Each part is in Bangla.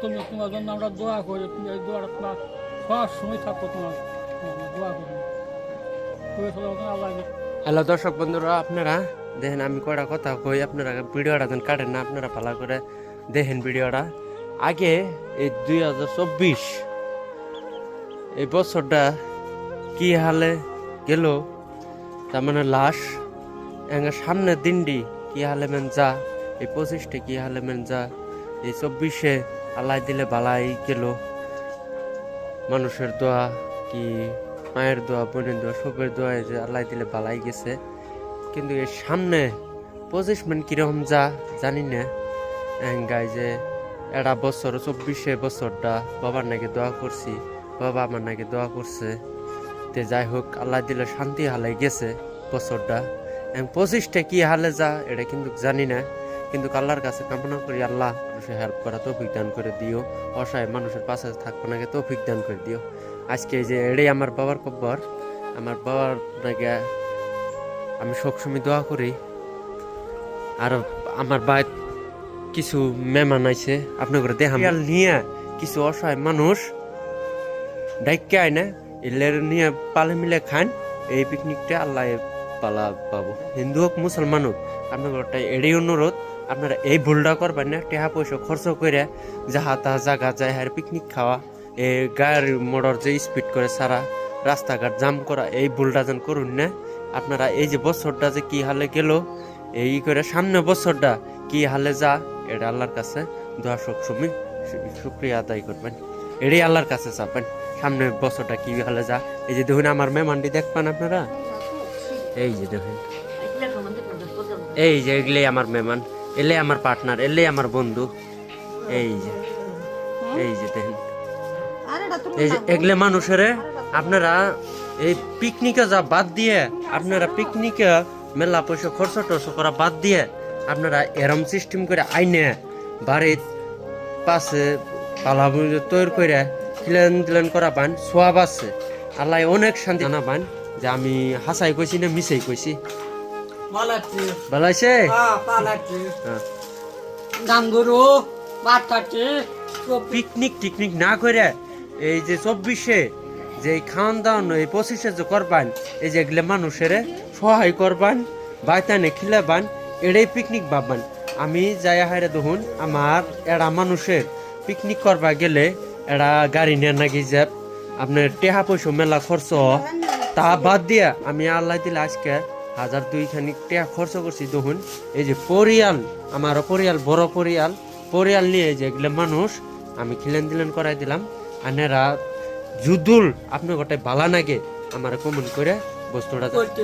তুমি তোমার জন্য আমরা দোয়া করি তুমি এই তোমার সব সময় থাকব তোমার দোয়া করি হ্যালো দর্শক বন্ধুরা, আপনারা দেখেন আমি কয়টা কথা কই, আপনারা ভিডিওটা যেন কাটেন না, আপনারা ভালো করে দেখেন ভিডিওটা। আগে এই দুই হাজার চব্বিশ এই বছরটা কি হালে গেল? তার মানে লাশ। সামনের দিনটি কি হালে মেন যা? এই পঁচিশটা কি হালে মেন যা? এই চব্বিশে আলাই দিলে বালাই গেল। মানুষের দোয়া কি মায়ের দোয়া, বোনের দোয়া, সবের দোয়া যে আল্লাহ দিলে বালাই গেছে। কিন্তু এর সামনে পঁচিশ মিনিট কীরকম যা জানি না। গাই যে এটা বছর, চব্বিশে বছরটা বাবার নাকি দোয়া করছি। বাবা আমার নাকি দোয়া করছে। তে যাই হোক আল্লাহ দিলে শান্তি হালে গেছে বছরটা। এবং পঁচিশটা কি হালে যা এটা কিন্তু জানি না। কিন্তু আল্লাহর কাছে কামনা করি আল্লাহ মানুষের হেল্প করা তৌফিক দান করে দিও। অসহায় মানুষের পাশে থাকব নাকি তৌফিক দান করে দিও। আজকে এই যে এটাই আমার বাবার কব্বর। আমার বাবার নাকি আমি সবসময় দোয়া করি। আর আমার বাই কিছু মেহমান আইছে আপনার করে দেখাম। নিয়ে। কিছু অসহায় মানুষ ডাইকে আয় না এলের নিয়ে পালে মিলে খান, এই পিকনিকটা আল্লাহ পালা পাবো। হিন্দু হোক, মুসলমান হোক, আপনার ঘরটা এড়ি অনুরোধ, আপনারা এই ভুলটা করবেন না, টেহা পয়সা খরচ করে যাহা তাহা জায়গা যায় আর পিকনিক খাওয়া এই গাড়ি মোটর যে স্পিড করে সারা রাস্তাঘাট জাম করা, এই ভুলটা যেন করুন না। আপনারা এই যে বছরটা যে কি হালে গেল, এই করে সামনে বছরটা কি হালে যা, এটা আল্লাহর কাছে দোয়া সবসময় শুক্রিয়া আদায় করবেন। এটাই আল্লাহর কাছে চাপেন সামনে বছরটা কি হালে যা। এই যে দেখুন আমার মেহমানটি দেখবেন আপনারা? এই যে দেখুন। এই যে এগুলোই আমার মেহমান এলে আমার পার্টনার এলে আমার বন্ধু। এই যে এই যে দেখেন। এই যে এগুলো মানুষের আপনারা এই পিকনিকে যা বাদ দিয়ে, আপনারা পিকনিকে মেলা পয়সা খরচ টরচ করা বাদ দিয়ে, আপনারা এরম সিস্টেম করে আইনে বাড়ির পাশে পালা তৈরি করে ক্লিন ক্লিন করা পান সোয়াব আছে। আল্লাহ অনেক শান্তি জানা পান যে আমি হাসাই কইছি না মিশাই কইছি। মালাচ্ছি ভালো আছে হ্যাঁ। হ্যাঁ। পিকনিক টিকনিক না করে এই যে চব্বিশে যে খাওয়ান দাওয়ান এই পঁচিশে যে করবান এই যে এগুলো মানুষের সহায় করবান বাইতানে খিলাবান এটাই পিকনিক ভাববান। আমি যাই হারে দেখুন আমার এরা মানুষের পিকনিক করবা গেলে এরা গাড়ি নিয়ে নাকি যে আপনার টেহা পয়সা মেলা খরচ তা বাদ দিয়া আমি আল্লাহ দিলে আজকে হাজার দুইখানি টেহা খরচ করছি দেখুন। এই যে পরিয়াল আমার পরিয়াল বড় পরিয়াল পরিয়াল নিয়ে যে এগুলো মানুষ আমি খিলেন দিলেন করাই দিলাম। আনেরা জুদুল আপনার গোটাই বালা নাগে আমার কমেন্ট করে বস্তুটা করতে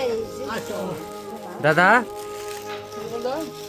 এই যে দাদা да?